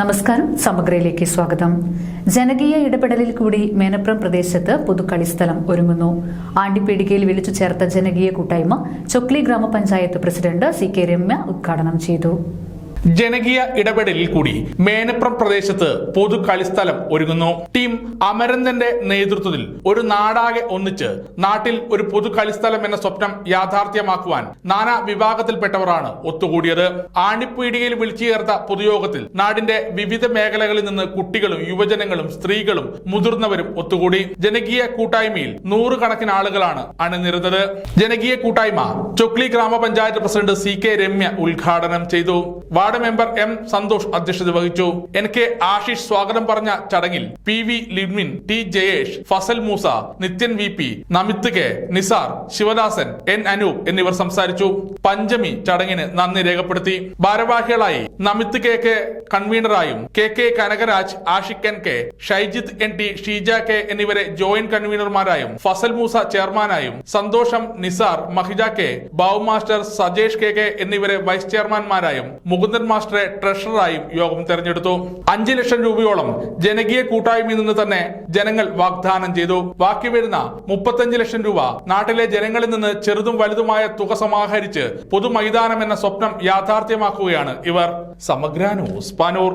നമസ്കാരം സമഗ്രയിലേക്ക് സ്വാഗതം. ജനകീയ ഇടപെടലിൽ കൂടി മേനപ്രം പ്രദേശത്ത് പുതുക്കളിസ്ഥലം ഒരുങ്ങുന്നു. ആണ്ടിപ്പീടികയിൽ വിളിച്ചു ചേർത്ത ജനകീയ കൂട്ടായ്മ ചൊക്ലി ഗ്രാമപഞ്ചായത്ത് പ്രസിഡന്റ് സി കെ രമ്യ ഉദ്ഘാടനം ചെയ്തു. ജനകീയ ഇടപെടലിൽ കൂടി മേനപ്രം പ്രദേശത്ത് പൊതു കളിസ്ഥലം ഒരുങ്ങുന്നു. ടീം അമരന്തന്റെ നേതൃത്വത്തിൽ ഒരു നാടാകെ ഒന്നിച്ച് നാട്ടിൽ ഒരു പൊതു കളിസ്ഥലം എന്ന സ്വപ്നം യാഥാർത്ഥ്യമാക്കുവാൻ നാനാ വിഭാഗത്തിൽപ്പെട്ടവരാണ് ഒത്തുകൂടിയത്. ആണിപ്പീടികയിൽ വിളിച്ചു ചേർത്ത പൊതുയോഗത്തിൽ നാടിന്റെ വിവിധ മേഖലകളിൽ നിന്ന് കുട്ടികളും യുവജനങ്ങളും സ്ത്രീകളും മുതിർന്നവരും ഒത്തുകൂടി. ജനകീയ കൂട്ടായ്മയിൽ നൂറുകണക്കിന് ആളുകളാണ് അണിനിരുന്നത്. ജനകീയ കൂട്ടായ്മ ചൊക്ലി ഗ്രാമപഞ്ചായത്ത് പ്രസിഡന്റ് സി കെ രമ്യ ഉദ്ഘാടനം ചെയ്തു. വാർഡ് മെമ്പർ എം സന്തോഷ് അധ്യക്ഷത വഹിച്ചു. എൻ കെ ആശിഷ് സ്വാഗതം പറഞ്ഞ ചടങ്ങിൽ P V Lidmin T Jayesh Fasal Moosa Nithyan V P Namith K Nisar Sivadasan N Anoop എന്നിവർ സംസാരിച്ചു. പഞ്ചമി ചടങ്ങിന് നന്ദി രേഖപ്പെടുത്തി. ഭാരവാഹികളായി Namith K K കൺവീനറായും K K Kanakaraj Ashiq N K Shaijith N T Sheeja K എന്നിവരെ ജോയിന്റ് കൺവീനർമാരായും ഫസൽ മൂസ ചെയർമാനായും സന്തോഷം Nisar Mahija K Babu master Sajesh K K എന്നിവരെ വൈസ് ചെയർമാൻമാരായും മുകുന്ദൻ മാസ്റ്ററെ ട്രഷററായും യോഗം തെരഞ്ഞെടുത്തു. അഞ്ചു ലക്ഷം രൂപയോളം ജനകീയ കൂട്ടായ്മയിൽ നിന്ന് തന്നെ ജനങ്ങൾ വാഗ്ദാനം ചെയ്തു. ബാക്കി വരുന്ന മുപ്പത്തഞ്ച് ലക്ഷം രൂപ നാട്ടിലെ ജനങ്ങളിൽ നിന്ന് ചെറുതും വലുതുമായ തുക സമാഹരിച്ച് പൊതുമൈതാനം എന്ന സ്വപ്നം യാഥാർത്ഥ്യമാക്കുകയാണ് ഇവർ. സമഗ്ര ന്യൂസ് പാനൂർ.